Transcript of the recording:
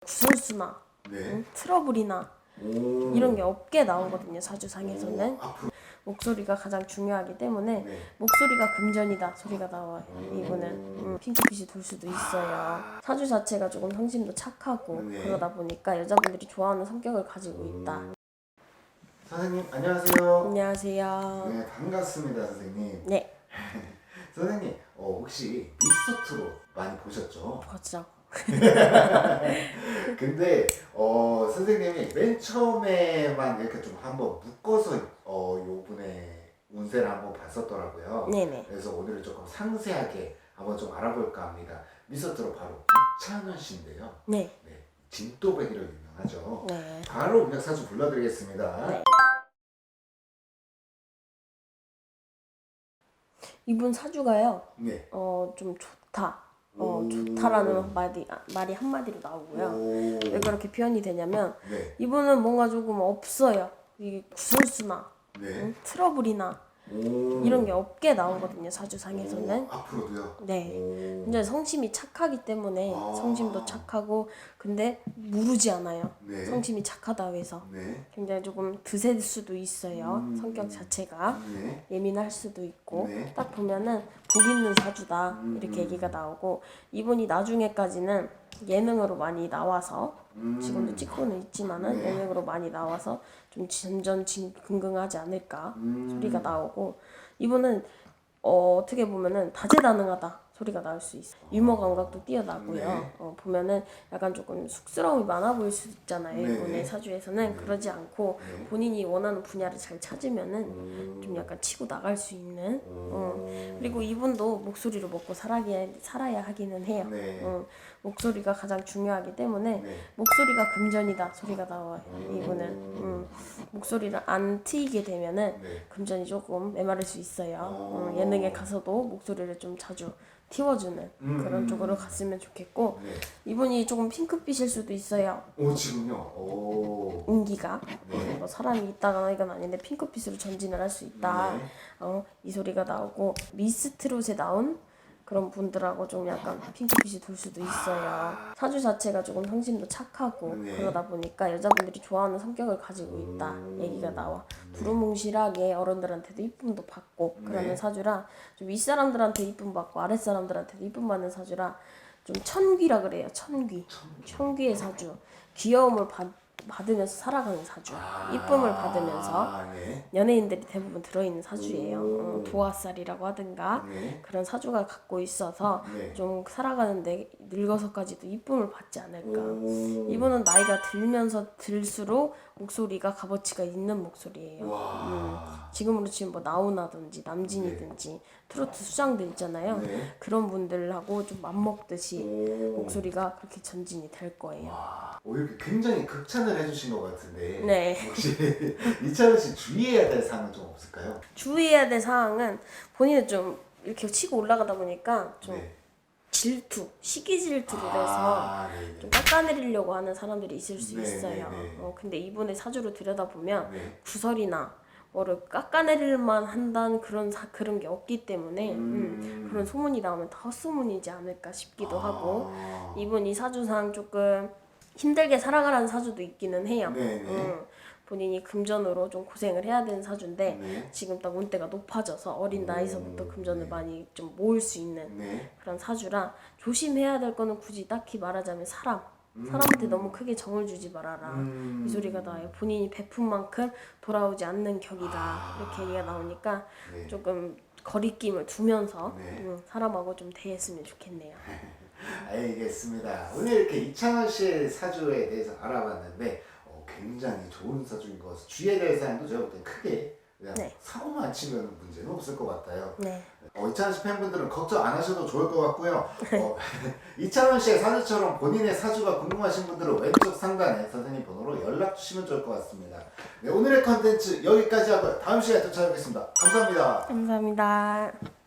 구설수나 네. 응? 트러블이나 오. 이런 게 없게 나오거든요 사주상에서는 오, 앞으로. 목소리가 가장 중요하기 때문에 네. 목소리가 금전이다 소리가 나와요 이분은 음, 핑크빛이 돌 수도 있어요 사주 자체가 조금 성심도 착하고 네. 그러다 보니까 여자분들이 좋아하는 성격을 가지고 있다 선생님 안녕하세요. 안녕하세요 네 반갑습니다 선생님. 네 선생님 어, 혹시 미스터트롯 많이 보셨죠? 그렇죠 근데 어, 선생님이 맨 처음에만 이렇게 좀 한번 묶어서 어, 요분의 운세를 한번 봤었더라고요. 네네 그래서 오늘은 조금 상세하게 한번 좀 알아볼까 합니다. 미스터트롯 바로 이찬원 씨인데요. 네 네, 진또배기로 유명하죠. 네. 바로 음력사주 불러드리겠습니다. 네. 이분 사주가요 네. 어 좀 좋다 어 오. 좋다라는 말이 아, 말이 한마디로 나오고요 오. 왜 그렇게 표현이 되냐면 네. 이분은 뭔가 조금 없어요. 이 구설수나 네. 응? 트러블이나 오. 이런 게 없게 나오거든요 사주상에서는. 오, 앞으로도요. 네. 오. 이제 성심이 착하기 때문에 아. 성심도 착하고 근데 무르지 않아요. 네. 성심이 착하다 해서 네. 굉장히 조금 드셀 수도 있어요. 음. 성격 자체가 네. 예민할 수도 있고 네. 딱 보면은 복 있는 사주다 음. 이렇게 얘기가 나오고 이분이 나중에까지는 예능으로 많이 나와서 음. 지금도 찍고는 있지만은 네. 예능으로 많이 나와서 좀 전전긍긍하지 않을까 음. 소리가 나오고 이분은 어, 어떻게 보면은 다재다능하다 소리가 나올 수 있어요. 유머 감각도 뛰어나고요. 네. 어, 보면은 약간 조금 쑥스러움이 많아 보일 수 있잖아요. 네. 이분의 사주에서는 그러지 않고 네. 본인이 원하는 분야를 잘 찾으면은 음. 좀 약간 치고 나갈 수 있는. 어. 음. 그리고 이분도 목소리로 먹고 살아야 살아야 하기는 해요. 네. 어, 목소리가 가장 중요하기 때문에 네. 목소리가 금전이다 소리가 나와요. 음. 이분은 음, 목소리를 안 트이게 되면은 네. 금전이 조금 메마를 수 있어요. 어. 어, 예능에 가서도 목소리를 좀 자주 틔워주는 음. 그런 쪽으로 갔으면 좋겠고 네. 이분이 조금 핑크빛일 수도 있어요. 오 지금요. 오. 운기가 네. 뭐 사람이 있다거나 이건 아닌데 핑크빛으로 전진을 할 수 있다. 네. 어, 이 소리가 나오고 미스트롯에 나온 그런 분들하고 좀 약간 핑크빛이 돌 수도 있어요. 사주 자체가 조금 성심도 착하고 네. 그러다 보니까 여자분들이 좋아하는 성격을 가지고 있다 얘기가 나와. 두루뭉실하게 어른들한테도 이쁨도 받고 그러는 네. 사주라 좀 윗사람들한테 이쁨 받고 아랫사람들한테도 이쁨 받는 사주라 좀 천귀라 그래요. 천귀. 천귀의 사주. 귀여움을 받, 받으면서 살아가는 사주. 이쁨을 받으면서 아, 네. 연예인들이 대부분 들어있는 사주예요. 오. 어, 도화살이라고 하든가 네. 그런 사주가 갖고 있어서 네. 좀 살아가는데 늙어서까지도 이쁨을 받지 않을까. 오. 이분은 나이가 들면서 들수록 목소리가 값어치가 있는 목소리예요. 와. 지금으로 치면 뭐 나훈아든지 남진이든지 트로트 수장들 있잖아요. 네. 그런 분들하고 좀 맞먹듯이 오. 목소리가 그렇게 전진이 될 거예요. 와. 오 이렇게 굉장히 극찬을 해주신 것 같은데. 네. 혹시 이찬원 씨 주의해야 될 사항은 좀 없을까요? 주의해야 될 사항은 본인은 좀 이렇게 치고 올라가다 보니까 좀 네. 질투, 시기 질투를 해서 아, 네. 좀 깎아내리려고 하는 사람들이 있을 수 네, 있어요. 네, 네. 어, 근데 이분의 사주를 들여다보면 네. 구설이나 뭐를 깎아내릴만 한다는 그런 사, 그런 게 없기 때문에 음. 음, 그런 소문이 나오면 다 헛소문이지 않을까 싶기도 하고 아. 이분 이 사주상 조금 힘들게 살아가라는 사주도 있기는 해요. 네, 네. 음, 본인이 금전으로 좀 고생을 해야 되는 사주인데 네. 지금 딱 운대가 높아져서 어린 음, 나이서부터 금전을 많이 좀 모을 수 있는 네. 그런 사주라 조심해야 될 거는 굳이 딱히 말하자면 사람 사람한테 너무 크게 정을 주지 말아라 음. 이 소리가 나와요 본인이 베푼 만큼 돌아오지 않는 격이다 아. 이렇게 얘기가 나오니까 네. 조금 거리낌을 두면서 네. 음, 사람하고 좀 대했으면 좋겠네요 알겠습니다. 오늘 이렇게 이창원 씨의 사주에 대해서 알아봤는데 어, 굉장히 좋은 사주인 것 같아서 주의해야 될 사항도 제가 볼땐 크게 그냥 네. 사고만 치면 문제는 없을 것 같아요. 네 어, 이찬원 씨 팬분들은 걱정 안 하셔도 좋을 것 같고요. 어, 이찬원 씨의 사주처럼 본인의 사주가 궁금하신 분들은 왼쪽 상단에 선생님 번호로 연락 주시면 좋을 것 같습니다. 네, 오늘의 컨텐츠 여기까지 하고요. 다음 시간에 또 찾아뵙겠습니다. 감사합니다. 감사합니다